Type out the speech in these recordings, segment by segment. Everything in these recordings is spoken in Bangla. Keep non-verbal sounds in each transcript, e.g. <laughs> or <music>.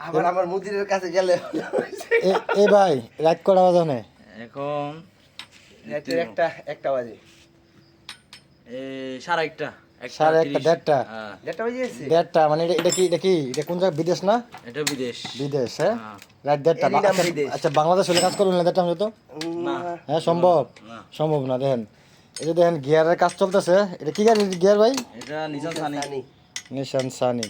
আবার আমার মুদিরের কাছে গেলে এ ভাই রাত কটা বাজনে এখন রাতের একটা একটা বাজে। এ, সাড়ে একটা একটা সাড়ে একটা, দেড়টা? দেড়টা বাজে দেড়টা মানে এটা এটা কি এটা কি? এটা কোন জায়গা? বিদেশ না? এটা বিদেশ। বিদেশ হ্যাঁ? হ্যাঁ। রাত দেড়টা আচ্ছা, আচ্ছা বাংলাদেশ হলে কাজ করবেন না দেড়টা তো? হ্যাঁ সম্ভব। সম্ভব না দেখেন। এই যে দেখেন গিয়ারের কাজ চলতেছে। এটা কি গাড়ি গিয়ার ভাই? এটা নিজাম সানি নিশান সানি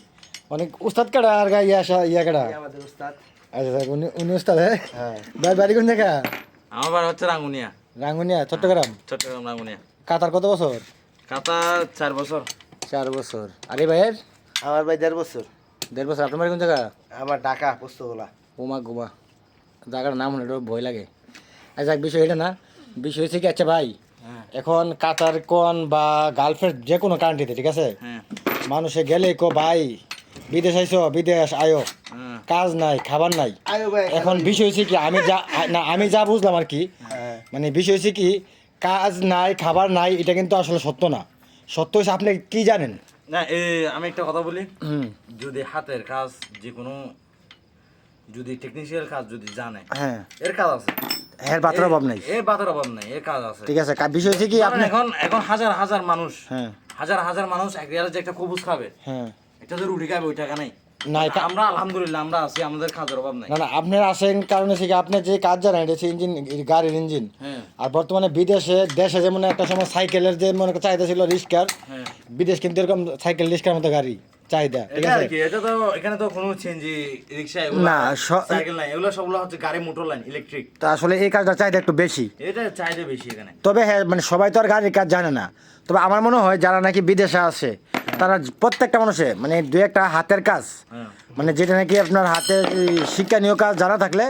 অনেক উস্তাদ কাটা আর গা ইয়া সা- ইয়া কাটা আমাদের উস্তাদ। আচ্ছা স্যার উনি উনি উস্তাদ হ্যাঁ? হ্যাঁ। ভাই বাড়ি কোন জায়গা? আমার বাড়ি হচ্ছে রাঙ্গুনিয়া। রাঙ্গুনিয়া চট্টগ্রাম? চট্টগ্রাম রাঙ্গুনিয়া। কাতার কত বছর? কাতার চার বছর। চার বছর। আরে ভাইয়ের? আমার ভাই দেড় বছর। দেড় বছর। আপনার বাড়ি কোন জায়গা? আমার ঢাকা পোস্তগোলা। উমা গুমা। জায়গার নাম হলো ভয় লাগে। আচ্ছা বিষয় এটা না। বিষয় হচ্ছে কি আচ্ছা ভাই হ্যাঁ। এখন কাতার কোন বা গার্লফ্রেন্ড যে কোনো কান্ট্রিতে ঠিক আছে? হ্যাঁ। মানুষে গেলে কো ভাই বিদেশ আইসো বিদেশ আয়ো। কাজ নাই খাবার নাই। এখন বিষয় হচ্ছে কি আমি যা না আমি যা বুঝলাম আর কি হ্যাঁ। মানে বিষয় হচ্ছে কি কাজ নাই খাবার নাই এটা কিন্তু আসলে সত্য না। সত্য হচ্ছে আপনি কি জানেন? না এ আমি একটা কথা বলি। যদি হাতের কাজ যে কোনো যদি টেকনিশিয়াল কাজ যদি জানে হ্যাঁ। এর কাজ আছে। হ্যাঁ বাতের অভাব নাই। এর বাতের অভাব নাই এর কাজ আছে। ঠিক আছে কা- বিষয় হচ্ছে কি আপনি এখন এখন হাজার হাজার মানুষ হ্যাঁ। হাজার হাজার মানুষ এক যে একটা কবুজ খাবে। হ্যাঁ। রুটি খাবে ওই টাকা নাই। কা- আমরা আলহামদুলিল্লাহ আমরা আছি আমাদের কাজের অভাব নাই। না না আপনার আসেন কারণ হচ্ছে কি আপনি যে কাজ জানেন এটা হচ্ছে ইঞ্জিন গাড়ির ইঞ্জিন। হ্যাঁ। আর বর্তমানে বিদেশে দেশে যেমন একটা সময় সাইকেলের যে মনে চাহিদা ছিল রিক্সার হ্যাঁ। বিদেশ কিন্তু এরকম সাইকেল রিক্সার মতো গাড়ি চাহিদা ঠিক আছে? এটা তো এখানে তো কোনো রিক্সা না, সাইকেল নাই এগুলো সবগুলো হচ্ছে গাড়ি মোটর লাইন ইলেকট্রিক তো আসলে এই কাজটা চাহিদা একটু বেশি। এটা চাহিদা বেশি এখানে। তবে হ্যাঁ মানে সবাই তো আর গাড়ির কাজ জানে না। তবে আমার মনে হয় যারা নাকি বিদেশে আসে তারা প্রত্যেকটা মানুষে মানে দু একটা হাতের কাজ। হ্যাঁ। মানে যেটা নাকি আপনার হাতের এই শিক্ষণীয় কাজ জানা থাকলে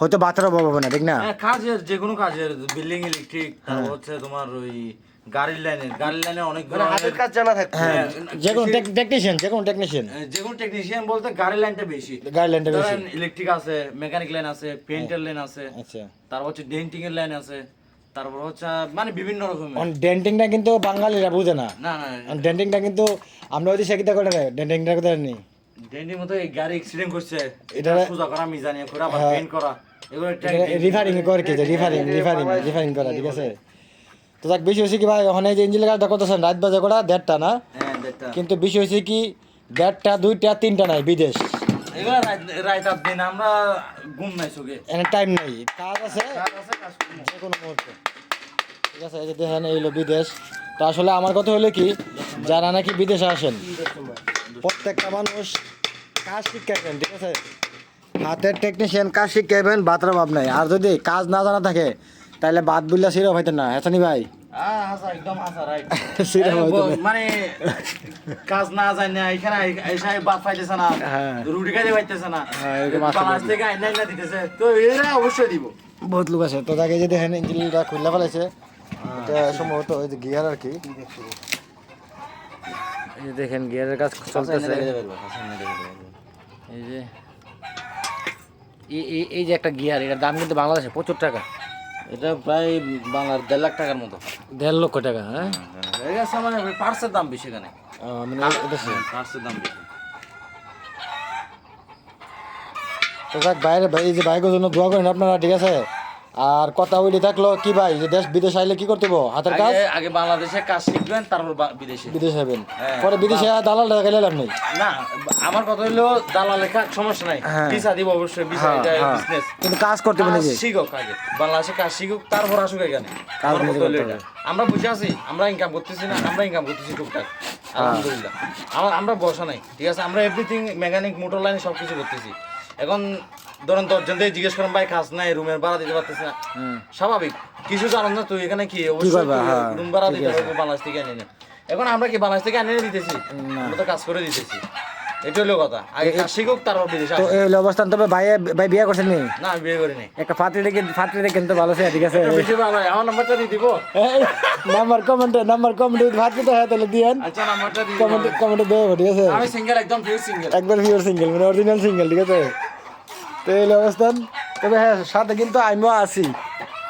হয়তো বাচ্চার অভাব হবে না ঠিক না? হ্যাঁ, কাজের যে কোনো কাজের বিল্ডিং ইলেকট্রিক হচ্ছে তোমার ওই গাড়ির লাইনের গাড়ির লাইনে অনেক মানে হাতের কাজ জানা থাকবে। হ্যাঁ যে কোনো টেকনিশিয়ান যে কোনো টেকনিশিয়ান যে কোনো টেকনিশিয়ান বলতে গাড়ির লাইনটা বেশি। গাড়ির লাইনটা বেশি। ইলেকট্রিক আছে মেকানিক লাইন আছে পেইন্টের লাইন আছে আচ্ছা। তারপর হচ্ছে ডেন্টিং এর লাইন আছে। তারপর হচ্ছে মানে বিভিন্ন রকমের। ডেন্টিংটা কিন্তু বাঙালিরা বুঝে না। না না ডেন্টিংটা কিন্তু আমরা ওই শিক্ষিত করে না ডেন্টিংটা কোথায় নেই ডেন্টিং মতো এই গাড়ি অ্যাক্সিডেন্ট করছে এটা সোজা করা করে হ্যাঁ। পেইন্ট করা। এগুলো রিফারিং করে কি রিফারিং রিফারিং রিফারিং করা ঠিক আছে? তো যাক বেশি হয়েছে কি ভাই ওখানে যে ইঞ্জিন কাজটা করতেছেন রাত বাজে করা দেড়টা না? হ্যাঁ কিন্তু বেশি হয়েছে কি দেড়টা দুইটা তিনটা নাই বিদেশ। দিন আমরা ঘুম নাই চোখে। এখানে টাইম নেই। কাজ আছে? যে কোনো মুহূর্তে। ঠিক আছে এই যে দেখেন এই হলো বিদেশ। তো আসলে আমার কথা হলো কি যারা নাকি বিদেশে আসেন প্রত্যেকটা মানুষ কাজ শিখাইবেন ঠিক আছে? হাতের টেকনিশিয়ান কাজ শিখাইবেন বাতের অভাব নাই। আর যদি কাজ না জানা থাকে তাহলে বাদ বুল্লা সিরো হইতে না হাসানি ভাই? <laughs> মানে কাজ না যায় না এখানে এসে বাদ পাইতেছে না হ্যাঁ। রুটি খাইতে পাইতেছে না। হ্যাঁ, এরকম আসলে বাংলাদেশ থেকে আইনা আইনা দিতেছে তো এরা অবশ্যই দিব। বহুত লোক আছে। তো তাকে যে দেখেন ইঞ্জিনটা খুললে ফেলাইছে এটা সম্ভবত ওই যে গিয়ার আর কি। এই দেখেন গিয়ারের কাজ চলতেছে। এই যে এই- এই- এই যে একটা গিয়ার এটার দাম কিন্তু বাংলাদেশে প্রচুর টাকা। এটা প্রায় বাংলার দেড় লাখ টাকার মতো। দেড় লক্ষ টাকা হ্যাঁ? এই আছে মানে পার্সের দাম বেশি এখানে। মানে এটা পার্সের দাম বেশি। তো যাক বাইরে এই যে বাইকের জন্য দোয়া করেন আপনারা ঠিক আছে? আর কথা বলি থাকল কি ভাই যে দেশ বিদেশ আইলে কি করতে হব? হাতের কাজ? আগে বাংলাদেশে কাজ শিখবেন তারপর বিদেশে। বিদেশ হবেন হ্যাঁ, পরে বিদেশে দালাল টাকা লাভ নেই। না আমার কথা হলো দালাল লেখা সমস্যা নাই। হ্যাঁ। ভিসা দিব অবশ্যই ভিসা হ্যাঁ, এটা। বিজনেস কিন্তু কাজ করতে হবে কাজ নিজে শিখুক আগে। বাংলাদেশে কাজ শিখুক তারপর আসুক এখানে। কাজ আমার কথা হলো করতে এটা। আমরা বুঝে আছি আমরা ইনকাম করতেছি না আমরা ইনকাম করতেছি টুকটাক। আলহামদুলিল্লাহ। আমার আমরা বসা নাই ঠিক আছে? আমরা এভরিথিং মেকানিক মোটর লাইন সব কিছু করতেছি। এখন ধরেন দশজন থেকে জিজ্ঞেস করেন ভাই কাজ নাই রুমের ভাড়া দিতে পারতেছি না। স্বাভাবিক। কিছু জানো না তুই এখানে কি? অবশ্যই হ্যাঁ, রুম ভাড়া দিতে হবে বাংলাদেশ থেকে এনে নে। এখন আমরা কি বাংলাদেশ থেকে এনে দিতেছি? আমরা তো কাজ করে দিতেছি। এটা হলো কথা। আগে কাজ শিখুক তারপর বিদেশে তো এই হলো অবস্থান। তবে ভাই ভাই বিয়ে করছেন নি? না আমি বিয়ে করিনি। একটা পাত্রী রেখে তো ভালো আছে ঠিক আছে। বেশি ভালো হয়। আমার নাম্বারটা দিয়ে দিব? নাম্বার কমেন্টে নাম্বার কমেন্টে ভাত তো হ্যাঁ তাহলে দিয়েন। আচ্ছা নাম্বারটা দিয়ে কমেন্টে কমেন্টে দেবো ঠিক আছে। আমি সিঙ্গেল একদম পিওর সিঙ্গেল একবার পিওর সিঙ্গেল মানে অরিজিনাল সিঙ্গেল ঠিক আছে। তো এই অবস্থান। তবে হ্যাঁ সাথে কিন্তু আমিও আছি।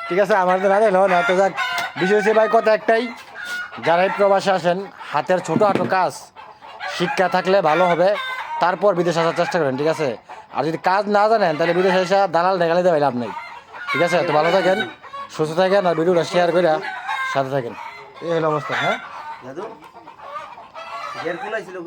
ঠিক আছে, আমার তো রাধে না তো যাক হচ্ছে ভাই, কথা একটাই। যারাই প্রবাসে আসেন, হাতের ছোটো হাঁটো কাজ, শিক্ষা থাকলে ভালো হবে, তারপর বিদেশ আসার চেষ্টা করেন, ঠিক আছে? আর যদি কাজ না জানেন, তাহলে বিদেশে এসে দালাল ঢেকালে দেওয়া লাভ নেই। ঠিক আছে, তো ভালো থাকেন, সুস্থ থাকেন, আর ভিডিওটা শেয়ার করে সাথে থাকেন। এই হলো অবস্থা হ্যাঁ? দাদু